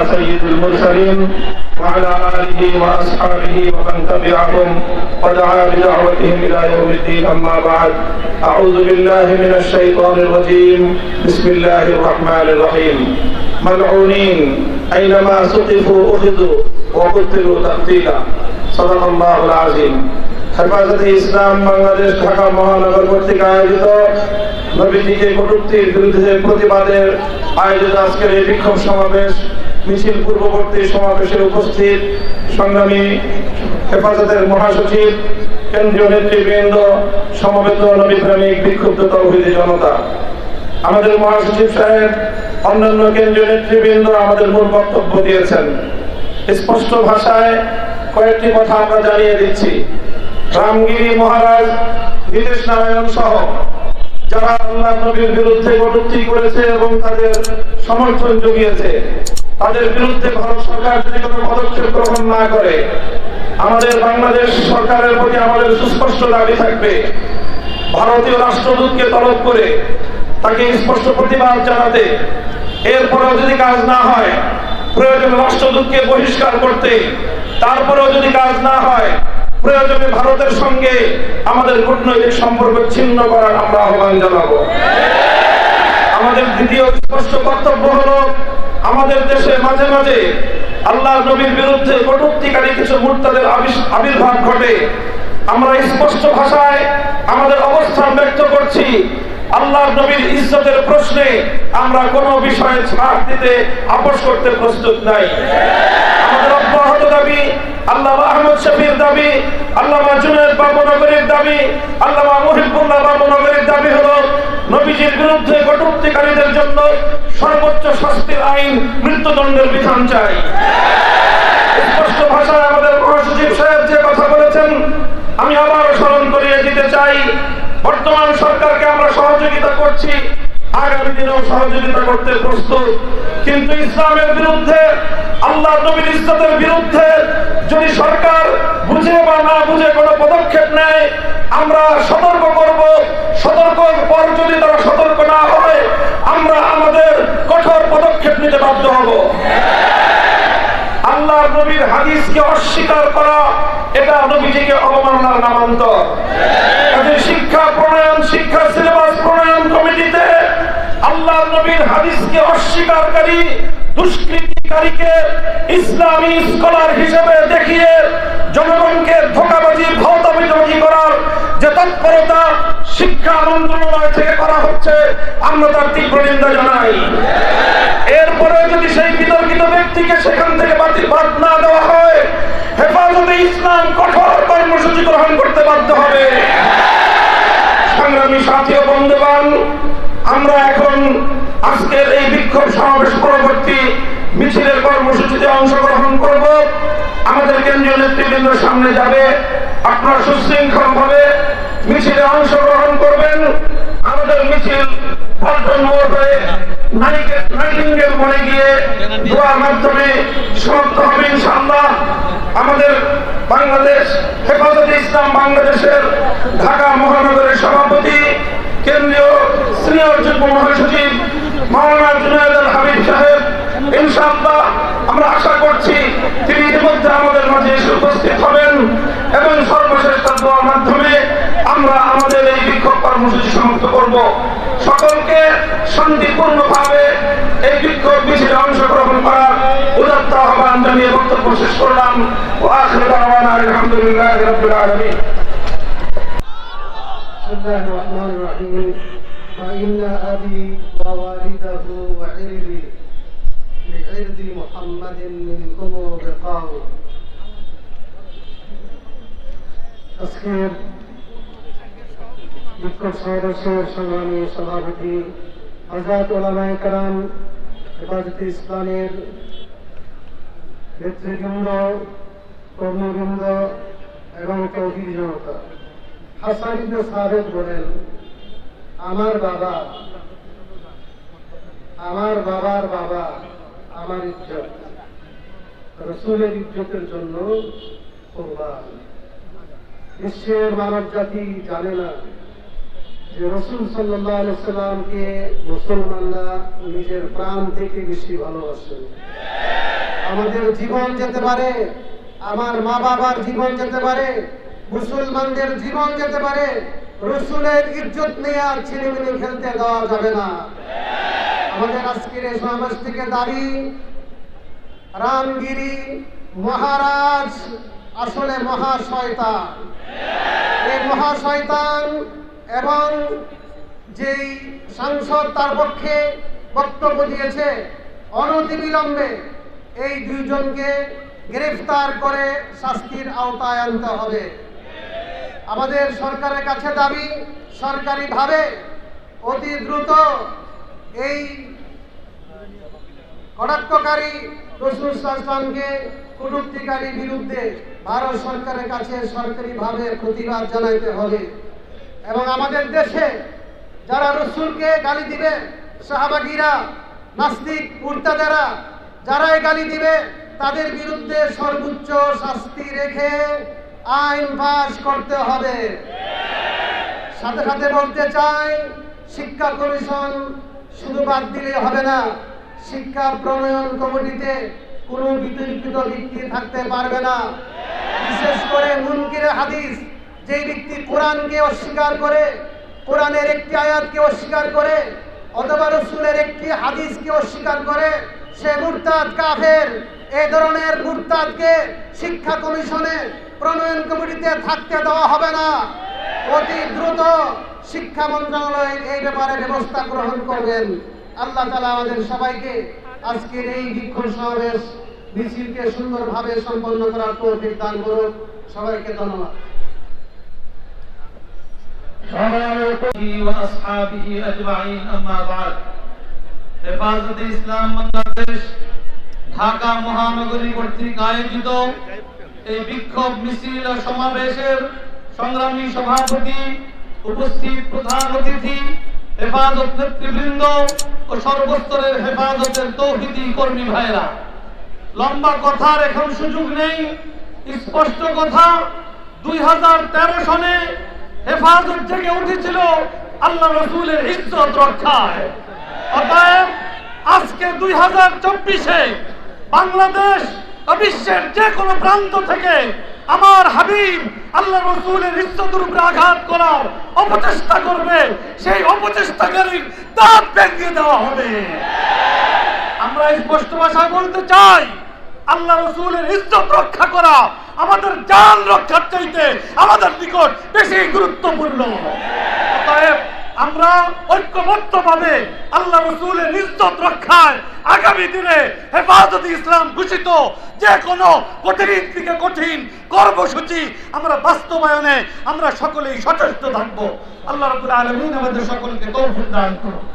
على سيد المرسلين وعلى آله وأصحابه ومن تبعهم ودعا بدعوتهم إلى يوم الدين أما بعد أعوذ بالله من الشيطان الرجيم بسم الله الرحمن الرحيم ملعونين أينما سقفوا أخذوا وقتلوا تقتيلا صدق الله العظيم হেফাজতে ইসলাম বাংলাদেশ ঢাকা মহানগর কর্তৃক আয়োজিত নবীজিকে কটূক্তির বিরুদ্ধে প্রতিবাদের আয়োজিত আজকের এই বিক্ষোভ সমাবেশ মিছিল পূর্ববর্তী সমাবেশে উপস্থিত সংগ্রামী হেফাজতের মহাসচিব, কেন্দ্রীয় নেতৃবৃন্দ, সমবেত নবীপ্রেমিক বিক্ষুব্ধ তৌহিদি জনতা। আমাদের মহাসচিব সাহেব, অন্যান্য কেন্দ্রীয় নেতৃবৃন্দ আমাদের মূল বক্তব্য দিয়েছেন। স্পষ্ট ভাষায় কয়েকটি কথা আমরা জানিয়ে দিচ্ছি। রামগিরি মহারাজ বিদেশ নারায়ণ সহ যারা আল্লাহ নবীর বিরুদ্ধে কটূক্তি করেছে এবং তাদের সমর্থন জুগিয়েছে তাদের বিরুদ্ধে ভারত সরকার যদি কোনো পদক্ষেপ গ্রহণ না করে, আমাদের বাংলাদেশ সরকারের প্রতি আমাদের সুস্পষ্ট দাবি থাকবে, ভারতীয় রাষ্ট্রদূতকে তলব করে তাকে স্পষ্ট প্রতিবাদ জানাতে। এরপরেও যদি কাজ না হয়, প্রয়োজনে রাষ্ট্রদূতকে বহিষ্কার করতে, তারপরেও যদি কাজ না হয়, প্রয়োজনে ভারতের সঙ্গে আমাদের কূটনৈতিক সম্পর্ক ছিন্ন করার আমরা আহ্বান জানাব। আমাদের দ্বিতীয় স্পষ্ট বক্তব্য হলো আমাদের দেশে মাঝে মাঝে আল্লাহ নবীর বিরুদ্ধে কটূক্তিকারী কিছু মুরতাদের আবির্ভাব ঘটে। আমরা স্পষ্ট ভাষায় আমাদের অবস্থান ব্যক্ত করছি, আল্লাহ নবীর ইজ্জতের প্রশ্নে আমরা কোনো বিষয়ে ছাড় দিতে আপোষ করতে প্রস্তুত নাই। আমাদের অব্যাহত দাবি আল্লাহ আহমদ শফির দাবি আল্লাহ জুনেদ বাবনগরের দাবি আল্লাহ মুহিবুল্লাহ বাবনগরের দাবি হলো, নবীজির বিরুদ্ধে কটূক্তিকারীদের জন্য সর্বোচ্চ শাস্তির আইন মৃত্যুদণ্ডের বিধান চাই। স্পষ্ট ভাষায় আমাদের মহাসচিব সাহেব যে কথা বলেছেন, আমি আবার স্মরণ করিয়ে দিতে চাই। বর্তমান সরকারকে আমরা সহযোগিতা করছি। আগামী দিনেও সহযোগিতা করতে প্রস্তুত। কিন্তু ইসলামের বিরুদ্ধে, আল্লাহ নবীর ইসলামের বিরুদ্ধে যদি সরকার বুঝে বা না বুঝে কোনো পদক্ষেপ নেয়, আমরা সতর্ক করব। সতর্ক পর যদি তারা সতর্ক না হয় আমরা আমাদের কঠোর পদক্ষেপ নিতে বাধ্য হব। আল্লাহ নবীর হাদিসকে অস্বীকার করা, এটা নবীজিকে অবমাননার নামান্তর। হাদিসকে অস্বীকারী, দুষ্কৃতিকারীকে ইসলামী স্কলার হিসেবে দেখিয়ে জনগণকে ধোকাবাজি ভৌতাবিজি করার যে তৎপরতা শিক্ষা মন্ত্রণালয় থেকে করা হচ্ছে, আমরা তার তীব্র নিন্দা জানাই। এরপরে যদি সেই বিতর্কিত ব্যক্তিকে সেখান থেকে বাতিল বাদ না দেওয়া হয়, হেফাজতে ইসলাম কঠোর কর্মসূচি গ্রহণ করতে বাধ্য হবে। সংগ্রামী সাথী ও বন্ধুবান আমরা এখন আজকের এই বিক্ষোভ সমাবেশ পরবর্তী মিছিলের কর্মসূচিতে অংশগ্রহণ করব। আমাদের কেন্দ্রীয় নেতৃবৃন্দের সামনে যাবে। আপনারা সুশৃঙ্খল ভাবে মিছিলে অংশগ্রহণ করবেন। আমাদের মিছিল গিয়ে মাধ্যমে আমাদের বাংলাদেশ, হেফাজতে ইসলাম বাংলাদেশের ঢাকা মহানগরের সভাপতি, কেন্দ্রীয় সিনিয়র যুগ্ম মহাসচিব মাওলানা জুনায়দ আল হাবিব সাহেব ইনশাআল্লাহ আমরা আশা করছি তিনি ইতিমধ্যে আমাদের মাঝে এসে উপস্থিত হবেন এবং সর্বশেষ তার দোয়ার মাধ্যমে আমরা আমাদের এই বিক্ষোভ কর্মসূচি সমাপ্ত করব সকলকে শান্তিপূর্ণভাবে এই বিক্ষোভ মিছিলে অংশগ্রহণ করার উদাত্ত আহ্বান জানিয়ে বক্তব্য শেষ করলাম ও আখির দাওয়ানা আলহামদুলিল্লাহ রাব্বিল আলামিন بسم الله الرحمن الرحيم فإن أبي ووالده وعرضي لعرض محمد منكم بقاء আজকের বিক্ষোভ সমাবেশের সংগ্রামী সভাপতি আজাদ ওলামায় কারাম হেফাজতে ইসলামের নেতৃবৃন্দ কর্মবৃন্দ এবং তৌহিদ জনতা হাসান ইবনে সাবেদ বলেন আমার বাবা, আমার বাবার বাবা, আমার ইজ্জত। রসুলের ইজ্জতের জন্য বিশ্বের মানব জাতি জানে না যে রসুল সাল্লাহ মুসলমানরা নিজের প্রাণ থেকে বেশি ভালোবাসে। আমাদের জীবন যেতে পারে, আমার মা বাবার জীবন যেতে পারে, মুসলমানদের জীবন যেতে পারে রসুলের ইজ্জত নিয়ে আর ছিনিমিনি খেলতে দেওয়া যাবে না। আমাদের আজকের এই সমাবেশ থেকে দাবি, রামগিরি মহারাজ আসলে মহাশয়তান। এই মহাশয়তান এবং যেই সাংসদ তার পক্ষে বক্তব্য দিয়েছে অনতিবিলম্বে, এই দুইজনকে গ্রেফতার করে শাস্তির আওতায় আনতে হবে। আমাদের সরকারের কাছে দাবি, সরকারিভাবে অতি দ্রুত এই কটাক্ষকারী রসুল ইসলামকে বিরুদ্ধে ভারত সরকারের কাছে সরকারিভাবে প্রতিবাদ জানাইতে হবে। এবং আমাদের দেশে যারা রসুলকে গালি দিবে সাহাবাগীরা নাস্তিক উর্তাদারা যারাই গালি দিবে, তাদের বিরুদ্ধে সর্বোচ্চ শাস্তি রেখে আইন পাশ করতে হবে। সাথে সাথে বলতে চাই, শিক্ষা কমিশন শুধু বাদ দিলে হবে না, শিক্ষা প্রণয়ন কমিটিতে কোনো বিতর্কিত ব্যক্তি থাকতে পারবে না। বিশেষ করে মুনকিরে হাদিস, যেই ব্যক্তি কোরআনকে অস্বীকার করে, কোরআনের একটি আয়াতকে অস্বীকার করে, অথবা রসুলের একটি হাদিসকে অস্বীকার করে, সে মুরতাদ কাফের। এই ধরনের মুরতাদকে শিক্ষা কমিশনে প্রণয়ন কমিটিতে থাকতে দেওয়া হবে না অতি দ্রুত শিক্ষা মন্ত্রণালয় এই ব্যাপারে ব্যবস্থা গ্রহণ করবেন আল্লাহ তালা আমাদের সবাইকে আজকের এই বিক্ষোভ সমাবেশ মিছিলকে সুন্দরভাবে সম্পন্ন করার তৌফিক দান করুক সবাইকে ধন্যবাদ وأصحابه أجمعين أما بعد হেফাজত ইসলাম বাংলাদেশ ঢাকা মহানগরী কর্তৃক আয়োজিত এই বিক্ষোভ মিছিল ও সমাবেশের সংগ্রামী সভাপতি, উপস্থিত প্রধান অতিথি, হেফাজত নেতৃবৃন্দ ও সর্বস্তরের হেফাজতের তৌহিদি কর্মী ভাইরা লম্বা কথার এখন সুযোগ নেই, স্পষ্ট কথা, দুই হাজার তেরো সনে হেফাজত থেকে উঠেছিল আল্লাহ রসুলের ইজ্জত রক্ষায়। অতএব আজকে দুই হাজার চব্বিশে বাংলাদেশ বিশ্বের যে কোনো প্রান্ত থেকে আমার হাবিব আল্লাহ রসুলের ইজ্জতের আঘাত করার অপচেষ্টা করবে, সেই অপচেষ্টাকারীর দাঁত ভেঙে দেওয়া হবে। আমরা স্পষ্ট ভাষায় বলতে চাই, আল্লাহ রসুলের ইজ্জত রক্ষা করা আমাদের জান রক্ষার চাইতে আমাদের নিকট বেশি গুরুত্বপূর্ণ। অতএব আমরা ঐক্যবদ্ধ ভাবে আল্লাহ রসুলের ইজ্জত রক্ষায় আগামী দিনে হেফাজত ইসলাম ঘোষিত। যে কোনো কঠিন থেকে কঠিন কর্মসূচি আমরা বাস্তবায়নে আমরা সকলেই সচেষ্ট থাকব। আল্লাহ রবুল আলমিন আমাদের সকলকে তৌফিক দান করুন।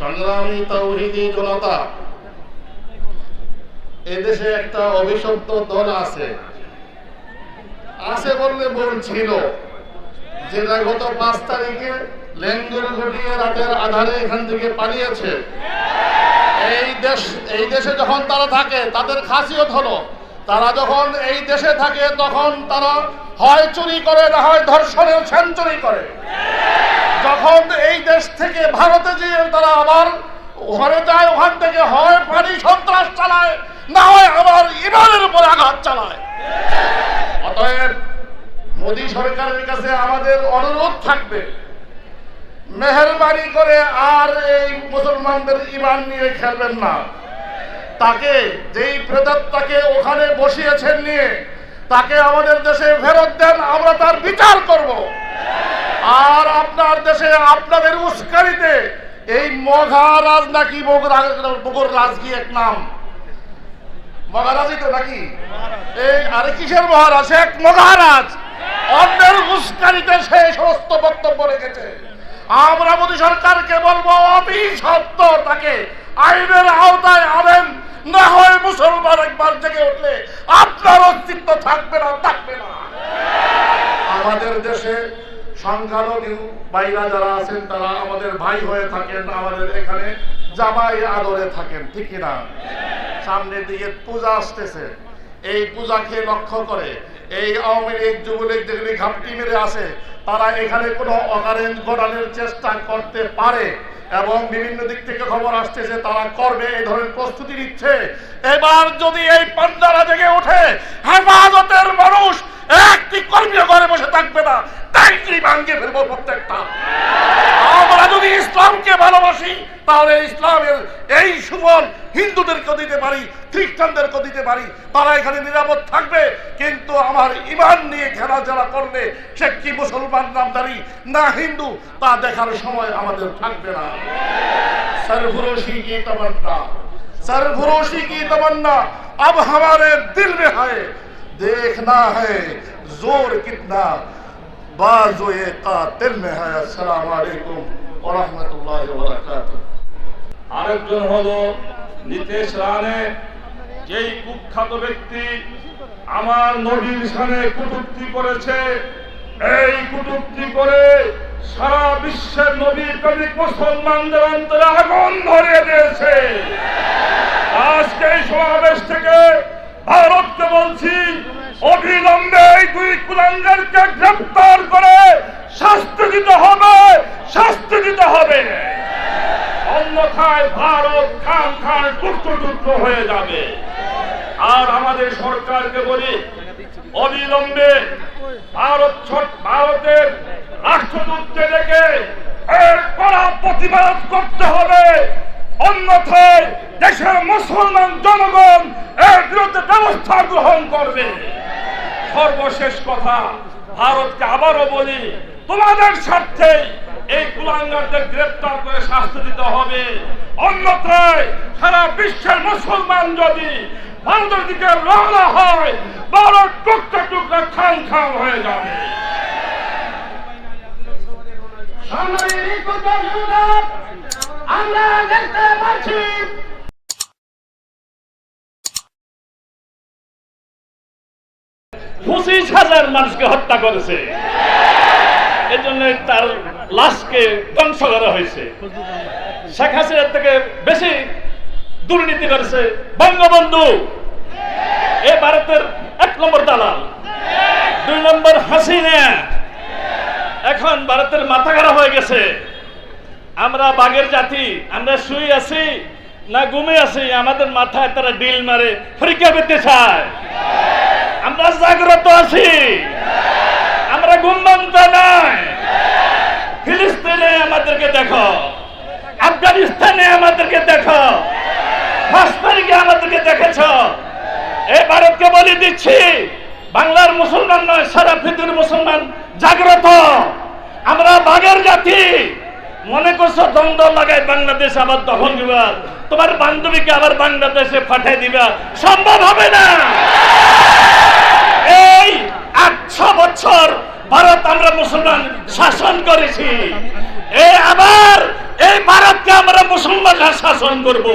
সংগ্রামী তৌহিদি জনতা, এদেশে একটা অভিশপ্ত দল আছে। আছে বললে ভুল ছিল। গত পাঁচ তারিখে লেঙ্গুর ঘটিয়ে রাতের আধারে এখান থেকে পালিয়েছে। এই দেশ, এই দেশে যখন তারা থাকে, তাদের খাসিয়ত হলো, তারা যখন এই দেশে থাকে, তখন তারা হয় চুরি করে না হয় ধর্ষণেও সেঞ্চুরি করে। যখন এই দেশ থেকে ভারতে যেয়ে তারা আবার ওখানে যায়, ওখান থেকে হয় পানি সন্ত্রাস চালায়, না হয় আবার ইমানের উপর আঘাত চালায়। অতএব মোদী সরকারের কাছে আমাদের অনুরোধ থাকবে, মেহরবানি করে আর এই মুসলমানদের ইমান নিয়ে খেলবেন না। তাকে, যেই প্রেতাত্মাকে ওখানে বসিয়েছেন নিয়ে, তাকে আমাদের দেশে ফেরত দেন, আমরা তার বিচার করব। আর আপনার দেশে আপনাদের উস্কারিতে এই মহারাজ নাকি বগুর রাজগি এক নাম? মহারাজই তো নাকি? এই আরে কিসের মহারাজ? এক মহারাজ! অন্যের উস্কারিতে সে সমস্ত বক্তব্য রেখেছে। আমরা মোদী সরকারকে বলব সত্য তাকে। আইনের আওতায় আনেন, না হয় মুসলমান একবার জেগে উঠলে আপনার অস্তিত্ব থাকবে না থাকবে না। আমাদের দেশে সংখ্যালঘু ভাইরা যারা আছেন, তারা আমাদের ভাই হয়ে থাকেন, আমাদের এখানে জামাই আদরে থাকেন, ঠিক না সামনের দিকে পূজা আসতেছে। এই পূজাকে লক্ষ্য করে? এই আওয়ামী লীগ, যুবলীগ যেগুলি ঘাপটি মেরে আসে তারা এখানে কোনো অকারেন্স ঘটানোর চেষ্টা করতে পারে এবং বিভিন্ন দিক থেকে খবর আসতেছে, তারা করবে, এই ধরনের প্রস্তুতি নিচ্ছে। এবার যদি এই পান্ডারা জেগে ওঠে, হেফাজতের মানুষ একটি কর্মীও ঘরে বসে থাকবে না ট্যাঙ্কি ভাঙ্গে ফেলবো প্রত্যেকটা আমরা যদি ইসলামকে ভালোবাসি তাহলে ইসলামের এই সুফল হিন্দুদেরকে দিতে পারি খ্রিস্টানদেরকে দিতে পারি তারা এখানে নিরাপদ থাকবে কিন্তু আমার ইমান নিয়ে খেলা যারা করলে সে কি মুসলমান নামদারি না হিন্দু তা দেখার সময় আমাদের থাকবে না सरफरोशी की तमन्ना सरफरोशी की तमन्ना अब हमारे दिल में है دیکھنا ہے زور کتنا بازو قاتل میں ہے السلام علیکم ورحمۃ اللہ وبرکاتہ আরেকজন হলো নিতেশ রানে যেই কুখ্যাত ব্যক্তি আমার নবীর সামনে কটুক্তি করেছে, এই কটুক্তি করে সারা বিশ্বের নবীর প্রেমিক মুসলমানদের অন্তরে আগুন ধরিয়ে দিয়েছে। আজকে এই সমাবেশ থেকে ভারতকে বলছি, অবিলম্বে দুই কুলাঙ্গারকে গ্রেফতার করে শাস্তি দিতে হবে শাস্তি দিতে হবে। অন্যথায় ভারত খান খান টুকরো টুকরো হয়ে যাবে। আর আমাদের সরকারকে বলি, অবিলম্বে ভারত ভারতের রাষ্ট্রদূতকে ডেকে এর কড়া প্রতিবাদ করতে হবে। অন্যথায় দেশের মুসলমান জনগণ এর বিরুদ্ধে ব্যবস্থা গ্রহণ করবে। সর্বশেষ কথা, ভারতকে আবারও বলি, তোমাদের স্বার্থে এই কুলাঙ্গারদের গ্রেপ্তার করে শাস্তি দিতে হবে। অন্যথায় সারা বিশ্বের মুসলমান যদি ভারতের দিকে রওনা হয় বড় টুকরা টুকরা খান খান হয়ে যাবে। আমরা দেখতে পাচ্ছি। পঁচিশ হাজার মানুষকে হত্যা করেছে। এই জন্য তার লাশকে ধ্বংস করা হয়েছে। শেখ হাসিনার থেকে বেশি দুর্নীতি করেছে বঙ্গবন্ধু। এ ভারতের এক নম্বর দালাল, দুই নম্বর হাসিনা। এখন ভারতের মাথা খারাপ হয়ে গেছে। আমরা বাঘের জাতি, আমরা শুয়ে আছি না ঘুমে আছি, আমাদের মাথায় তারা ডিল মারে। পরীক্ষা পেতে চায়। আমরা জাগ্রত আছি। আমরা গুমবন্ত নয়। ফিলিস্তিনে আমাদেরকে দেখো। আফগানিস্তানে আমাদেরকে দেখো। তারিখে আমাদেরকে দেখেছ। এই ভারতকে বলে দিচ্ছি, বাংলার মুসলমান নয়, সারা পৃথিবীর মুসলমান জাগ্রত। আমরা বাঘের জাতি। মনে করছ দ্বন্দ্ব লাগাই বাংলাদেশ আবার দখল দিবা? তোমার বান্ধবীকে আবার বাংলাদেশে পাঠিয়ে দিবা? সম্ভব হবে না! এই আটশো বছর ভারত আমরা মুসলমান শাসন করেছি। এই আবার এই ভারতকে আমরা মুসলমানরা শাসন করব।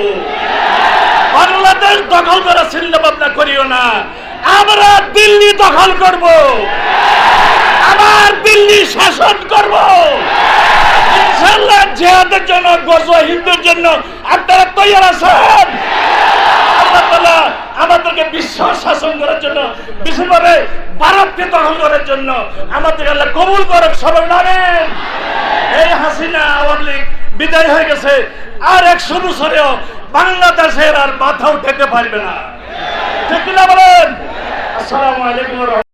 বাংলাদেশ দখল করার চিন্তা ভাবনা করিও না। আমরা দিল্লি দখল করব। আবার দিল্লি শাসন করব। জেহাদের জন্য গজ হিন্দুর জন্য, আপনারা তৈরি আছেন? আমাদেরকে বিশ্ব শাসন করার জন্য, বিশেষভাবে ভারতকে দখল করার জন্য আমাদের আল্লাহ কবুল করুক, সবাই নামেন এই হাসিনা আওয়ামী লীগ বিদায় হয়ে গেছে, আর একশো বছরেও বাংলাদেশের আর মাথা উঠাতে পারবে না। ঠিক না বলেন? আসসালামু আলাইকুম।